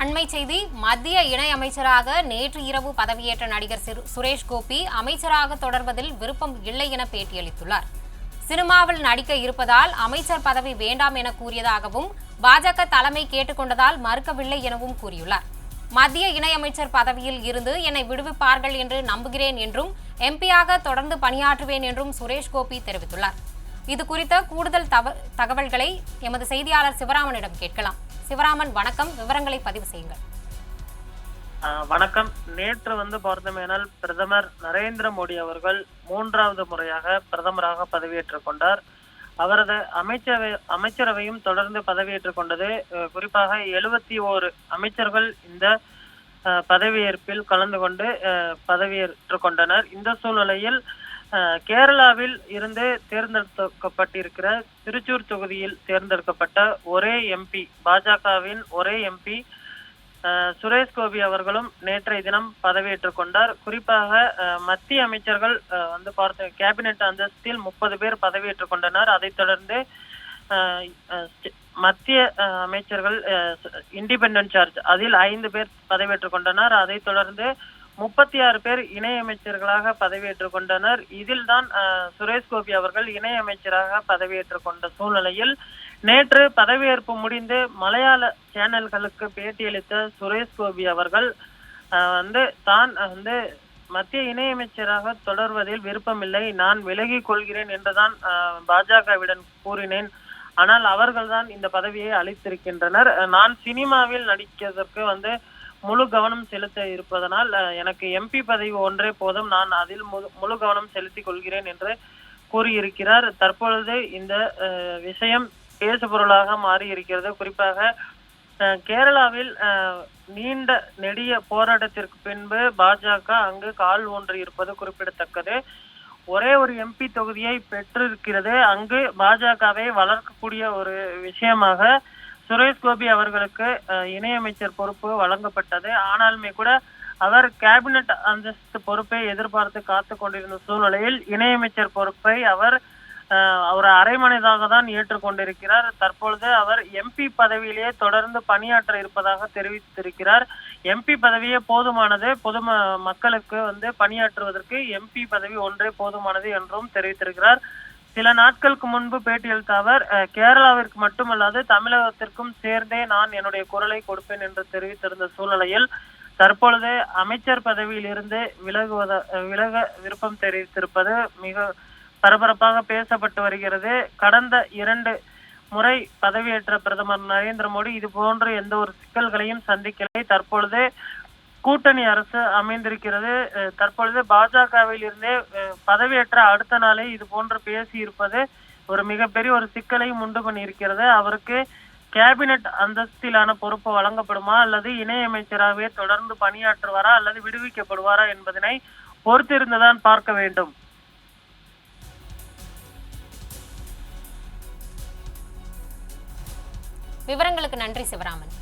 அண்மை செய்தி மத்திய இணையமைச்சராக நேற்று இரவு பதவியேற்ற நடிகர் சிறு- சுரேஷ் கோபி அமைச்சராக தொடர்வதில் விருப்பம் இல்லை என பேட்டியளித்துள்ளார். சினிமாவில் நடிக்க இருப்பதால் அமைச்சர் பதவி வேண்டாம் என கூறியதாகவும் பாஜக தலைமை கேட்டுக்கொண்டதால் மறுக்கவில்லை எனவும் கூறியுள்ளார். மத்திய இணையமைச்சர் பதவியில் இருந்து என்னை விடுவிப்பார்கள் என்று நம்புகிறேன் என்றும் எம்பியாக தொடர்ந்து பணியாற்றுவேன் என்றும் சுரேஷ் கோபி தெரிவித்துள்ளார். இது குறித்த கூடுதல் தவ- தகவல்களை எமது செய்தியாளர் சிவராமனிடம் கேட்கலாம். சிவராமன் வணக்கம். விவரங்களை பதிவு செய்யுங்கள். வணக்கம். நேற்று வந்து பார்த்தோமேனால் பிரதமர் நரேந்திர மோடி அவர்கள் மூன்றாவது முறையாக பிரதமராக பதவியேற்றுக் கொண்டார். அவரது அமைச்சரவை அமைச்சரவையும் தொடர்ந்து பதவியேற்றுக் கொண்டது. குறிப்பாக எழுபத்தி ஓரு அமைச்சர்கள் இந்த பதவியேற்பில் கலந்து கொண்டு அஹ், பதவியேற்றுக் கொண்டனர். இந்த சூழ்நிலையில் கேரளாவில் இருந்து தேர்ந்தெடுக்கப்பட்டிருக்கிற திருச்சூர் தொகுதியில் தேர்ந்தெடுக்கப்பட்ட ஒரே எம்பி பாஜகவின் ஒரே எம்பி சுரேஷ் கோபி அவர்களும் நேற்றைய தினம் பதவியேற்றுக் கொண்டார். குறிப்பாக மத்திய அமைச்சர்கள் வந்து பார்த்த கேபினெட் அந்தஸ்தில் முப்பது பேர் பதவியேற்றுக் கொண்டனர். அதைத் தொடர்ந்து மத்திய அமைச்சர்கள் இண்டிபெண்டன்ட் சார்ஜ் அதில் ஐந்து பேர் பதவியேற்றுக் கொண்டனர். அதைத் தொடர்ந்து முப்பத்தி ஆறு பேர் இணையமைச்சர்களாக பதவியேற்றுக் கொண்டனர். இதில் தான் சுரேஷ் கோபி அவர்கள் இணையமைச்சராக பதவியேற்றுக் கொண்ட சூழ்நிலையில் நேற்று பதவியேற்பு முடிந்து மலையாள சேனல்களுக்கு பேட்டியளித்த சுரேஷ் கோபி அவர்கள் அஹ், வந்து தான் வந்து மத்திய இணையமைச்சராக தொடர்வதில் விருப்பமில்லை. நான் விலகிக் கொள்கிறேன் என்றுதான் அஹ், பாஜகவிடம் கூறினேன். ஆனால் அவர்கள்தான் இந்த பதவியை அளித்திருக்கின்றனர். நான் சினிமாவில் நடிக்கிறதற்கு வந்து முழு கவனம் செலுத்த இருப்பதனால் எனக்கு எம்பி பதவி ஒன்றே போதும். நான் அதில் முழு- முழு கவனம் செலுத்திக் கொள்கிறேன் என்று கூறியிருக்கிறார். தற்பொழுது இந்த அஹ், விஷயம் பேசுபொருளாக மாறி இருக்கிறது குறிப்பாக அஹ், கேரளாவில் அஹ், நீண்ட நெடிய போராட்டத்திற்கு பின்பு பாஜக அங்கு கால் ஒன்று இருப்பது குறிப்பிடத்தக்கது. ஒரே ஒரு எம்பி தொகுதியை பெற்றிருக்கிறது. அங்கு பாஜகவை வளர்க்கக்கூடிய ஒரு விஷயமாக சுரேஷ் கோபி அவர்களுக்கு அஹ், இணையமைச்சர் பொறுப்பு வழங்கப்பட்டது. ஆனாலுமே கூட அவர் கேபினட் அந்தஸ்து பொறுப்பை எதிர்பார்த்து காத்து கொண்டிருந்த சூழ்நிலையில் இணையமைச்சர் பொறுப்பை அவர் அஹ், அவர் அரைமனதாக தான் ஏற்றுக்கொண்டிருக்கிறார். தற்பொழுது அவர் எம்பி பதவியிலேயே தொடர்ந்து பணியாற்ற இருப்பதாக தெரிவித்திருக்கிறார். எம்பி பதவியே போதுமானது. பொது மக்களுக்கு வந்து பணியாற்றுவதற்கு எம்பி பதவி ஒன்றே போதுமானது என்றும் தெரிவித்திருக்கிறார். சில நாட்களுக்கு முன்பு பேட்டியளித்த அவர் அஹ், கேரளாவிற்கு மட்டுமல்லாது தமிழகத்திற்கும் சேர்ந்தே நான் என்னுடைய குரலை கொடுப்பேன் என்று தெரிவித்திருந்த சூழ்நிலையில் தற்பொழுது அமைச்சர் பதவியில் இருந்து விலகுவத அஹ், விலக விருப்பம் தெரிவித்திருப்பது மிக பரபரப்பாக பேசப்பட்டு வருகிறது. கடந்த இரண்டு முறை பதவியேற்ற பிரதமர் நரேந்திர மோடி இது போன்ற எந்த ஒரு சிக்கல்களையும் சந்திக்கலை. தற்பொழுது கூட்டணி அரசு அமைந்திருக்கிறது. தற்பொழுது பாஜகவில் இருந்தே பதவியேற்ற அடுத்த நாளே இது போன்று பேசி இருப்பது ஒரு மிகப்பெரிய ஒரு சிக்கலையும் உண்டு பண்ணியிருக்கிறது. அவருக்கு கேபினெட் அந்தஸ்திலான பொறுப்பு வழங்கப்படுமா அல்லது இணையமைச்சராகவே தொடர்ந்து பணியாற்றுவாரா அல்லது விடுவிக்கப்படுவாரா என்பதனை பொறுத்திருந்துதான் பார்க்க வேண்டும். விவரங்களுக்கு நன்றி சிவராமன்.